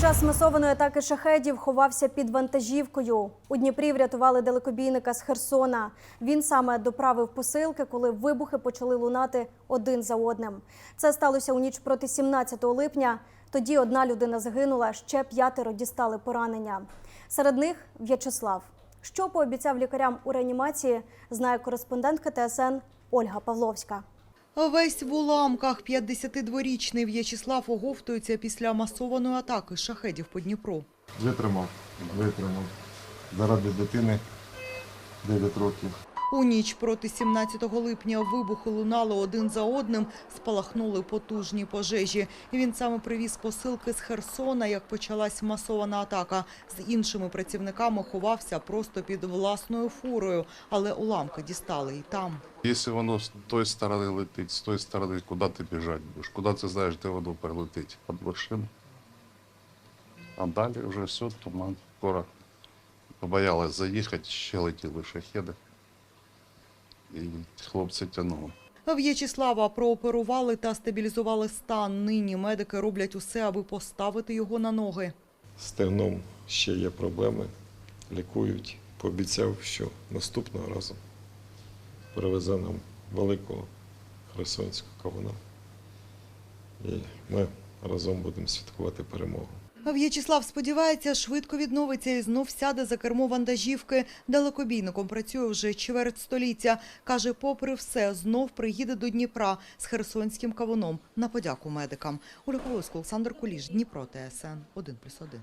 Час масованої атаки шахедів ховався під вантажівкою. У Дніпрі врятували далекобійника з Херсона. Він саме доправив посилки, коли вибухи почали лунати один за одним. Це сталося у ніч проти 17 липня. Тоді одна людина загинула, ще п'ятеро дістали поранення. Серед них В'ячеслав. Що пообіцяв лікарям у реанімації, знає кореспондентка ТСН Ольга Павловська. Весь в уламках 52-річний В'ячеслав оговтується після масованої атаки шахедів по Дніпру. Витримав, витримав. Заради дитини 9 років. У ніч проти 17 липня вибухи лунали один за одним, спалахнули потужні пожежі. Він саме привіз посилки з Херсона, як почалась масована атака. З іншими працівниками ховався просто під власною фурою, але уламки дістали і там. Якщо воно з тої сторони летить, з тої сторони, куди ти біжати будеш? Куди ти знаєш, де воно прилетить? Під вершину. А далі вже все, туман. Скоро побоялась заїхати, ще летіли шахеди. І хлопці. В'ячеслава прооперували та стабілізували стан. Нині медики роблять усе, аби поставити його на ноги. З стегном ще є проблеми, лікують. Пообіцяв, що наступного разу привезе нам великого херсонського кавуна. І ми разом будемо святкувати перемогу. В'ячеслав сподівається, швидко відновиться і знов сяде за кермо вантажівки. Далекобійником працює вже чверть століття. Каже, попри все, знов приїде до Дніпра з херсонським кавуном на подяку медикам. Ольга Полосько, Олександр Куліш, Дніпро, ТСН 1+,1.